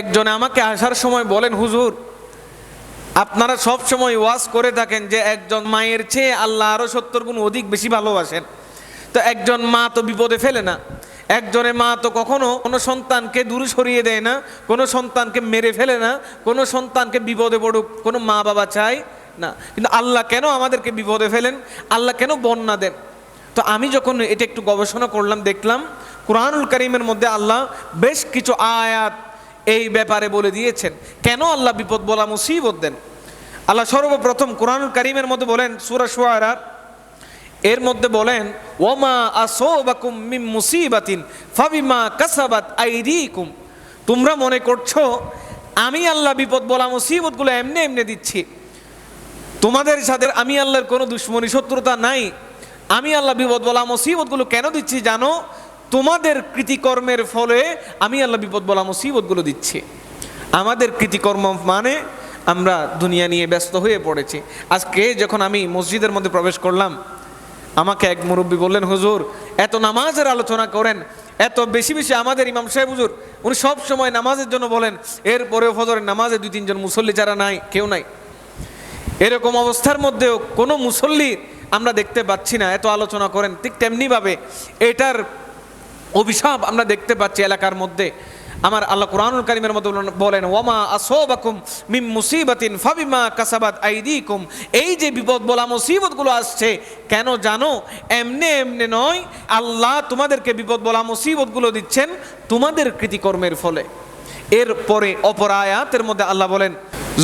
একজনে আমাকে আসার সময় বলেন, হুজুর, আপনারা সব সময় ওয়াজ করে থাকেন যে একজন মায়ের চেয়ে আল্লাহ আরও সত্তর গুণ অধিক বেশি ভালোবাসেন। তো একজন মা তো বিপদে ফেলে না। একজনের মা তো কখনো কোনো সন্তানকে দূরে সরিয়ে দেয় না, কোনো সন্তানকে মেরে ফেলে না, কোনো সন্তানকে বিপদে পড়ুক, কোনো মা বাবা চায় না। কিন্তু আল্লাহ কেন আমাদেরকে বিপদে ফেলেন? আল্লাহ কেন বন্যা দেন? তো আমি যখন এটা একটু গবেষণা করলাম, দেখলাম, কোরআনুল করিমের মধ্যে আল্লাহ বেশ কিছু আয়াত এই ব্যাপারে বলে দিয়েছেন। কেন আল্লাহ বিপদ বলা মুসিবত দেন? আল্লাহ সর্বপ্রথম কোরআন করিমের মধ্যে বলেন, সুরা শুয়ারার, এর মধ্যে বলেন, ওমা আসোবাকুম মিম মুসিবাতিন ফাবিমা কাসাবাত আইদিকুম। তোমরা মনে করছ, আমি আল্লাহ বিপদ বলা মুসিবতগুলো এমনি এমনি দিচ্ছি। তোমাদের সাথে আমি আল্লাহর কোনো দুশ্মনী, শত্রুতা নাই। আমি আল্লাহ বিপদ বলা মুসিবতগুলো কেন দিচ্ছি জানো? তোমাদের কৃতিকর্মের ফলে আমি আল্লাহ বিপদ বলা মুসিবতগুলো দিচ্ছি। আমাদের কৃতিকর্ম মানে আমরা দুনিয়া নিয়ে ব্যস্ত হয়ে পড়েছি। আজকে যখন আমি মসজিদের মধ্যে প্রবেশ করলাম, আমাকে এক মুরব্বী বললেন, হুজুর, এত নামাজের আলোচনা করেন, এত বেশি বেশি আমাদের ইমাম সাহেব হুজুর, উনি সব সময় নামাজের জন্য বলেন, এরপরেও ফজরের নামাজে দুই, তিনজন মুসল্লি যারা নাই, কেউ নাই। এরকম অবস্থার মধ্যেও কোনো মুসল্লি আমরা দেখতে পাচ্ছি না, এত আলোচনা করেন, ঠিক তেমনিভাবে এটার অভিশাপ আমরা দেখতে পাচ্ছি এলাকার মধ্যে। আমার আল্লাহ কোরআনুল কারিমের মধ্যে বলেন ওমা আসোবাকুম মিম মুসিবাতিন ফাবিমা কাসাবাত আইদিকুম। এই যে বিপদ বলা মুসিবতগুলো আসছে, কেন জানো? এমনে এমনে নয়, আল্লাহ তোমাদেরকে বিপদ বলা মুসিবতগুলো দিচ্ছেন তোমাদের কৃতিকর্মের ফলে। এরপরে অপর আয়াতের মধ্যে আল্লাহ বলেন,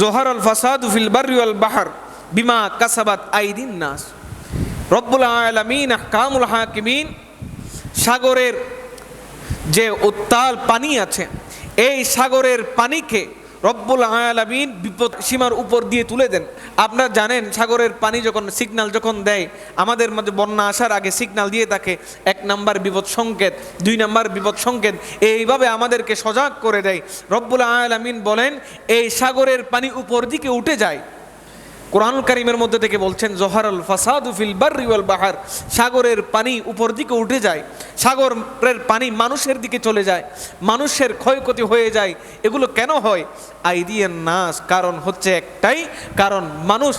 জোহার আল ফাসাদ ফিল বারি ওয়াল বাহার বিমা কাসাবাত আইদিন নাস। রব্বুল আলামিন কামুল হাকিমিন সাগরের যে উত্তাল পানি আছে, এই সাগরের পানিকে রব্বুল আলামিন বিপদ সীমার উপর দিয়ে তুলে দেন। আপনারা জানেন, সাগরের পানি যখন সিগনাল যখন দেয়, আমাদের মধ্যে বন্যা আসার আগে সিগনাল দিয়ে থাকে, এক নাম্বার বিপদ সংকেত, দুই নাম্বার বিপদ সংকেত, এইভাবে আমাদেরকে সজাগ করে দেয়। রব্বুল আলামিন বলেন, এই সাগরের পানি উপর দিকে উঠে যায়। কোরআন কারিমের মধ্যে থেকে বলছেন, জহারুল ফাসাদু ফিল বাররি ওয়াল বাহার। সাগরের পানি উপর দিকে উঠে যায়, সাগরের পানি মানুষের দিকে চলে যায়, মানুষের ক্ষয়ক্ষতি হয়ে যায়। এগুলো কেন হয়? আইদিয়ান নাস, কারণ হচ্ছে একটাই, কারণ মানুষ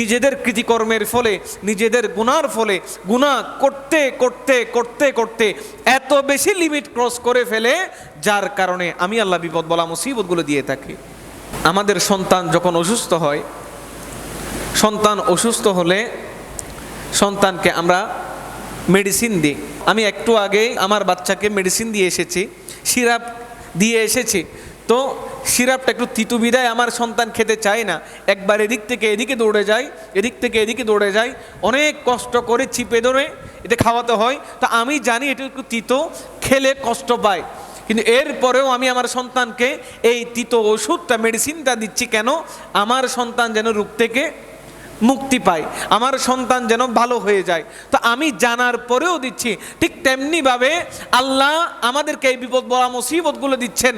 নিজেদের কৃতিকর্মের ফলে, নিজেদের গুনার ফলে, গুনাহ করতে করতে করতে করতে এত বেশি লিমিট ক্রস করে ফেলে, যার কারণে আমি আল্লাহ বিপদ বলা মুসিবতগুলো দিয়ে থাকি। আমাদের সন্তান যখন অসুস্থ হয় সন্তান অসুস্থ হলে সন্তানকে আমরা মেডিসিন দিই। আমি একটু আগে আমার বাচ্চাকে মেডিসিন দিয়ে এসেছি, সিরাপ দিয়ে এসেছি। তো সিরাপটা একটু তিতু বিদায় আমার সন্তান খেতে চায় না। একবার এদিক থেকে এদিকে দৌড়ে যায়, এদিক থেকে এদিকে দৌড়ে যায়, অনেক কষ্ট করে চিপে ধরে এটা খাওয়াতে হয়। তো আমি জানি এটা একটু তিতো, খেলে কষ্ট পায়। কিন্তু এরপরেও আমি আমার সন্তানকে এই তিতো ওষুধটা মেডিসিনটা দিচ্ছি কেন? আমার সন্তান যেন রোগ থেকে মুক্তি পায় আমার সন্তান যেন ভালো হয়ে যায়। তো আমি জানার পরেও দিচ্ছি, ঠিক তেমনিভাবে আল্লাহ আমাদেরকে এই বিপদ বলা মুসিবতগুলো দিচ্ছেন।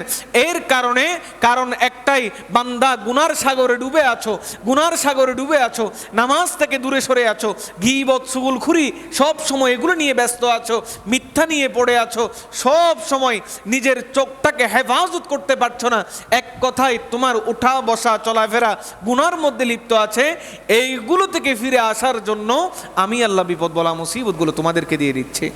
এর কারণে, কারণ একটাই, বান্দা গুনার সাগরে ডুবে আছো, গুনার সাগরে ডুবে আছো, নামাজ থেকে দূরে সরে আছো, গিবত, সুগুলখুরি, সব সময় এগুলো নিয়ে ব্যস্ত আছো, মিথ্যা নিয়ে পড়ে আছো, সব সময় নিজের চোখটাকে হেফাজত করতে পারছ না। এক কথায় তোমার উঠা বসা চলাফেরা গুনার মধ্যে লিপ্ত আছে। এইগুলো থেকে ফিরে আসার জন্য আমি আল্লাহ বিপদ বলা মুসিবতগুলো তোমাদেরকে দিয়ে দিচ্ছি।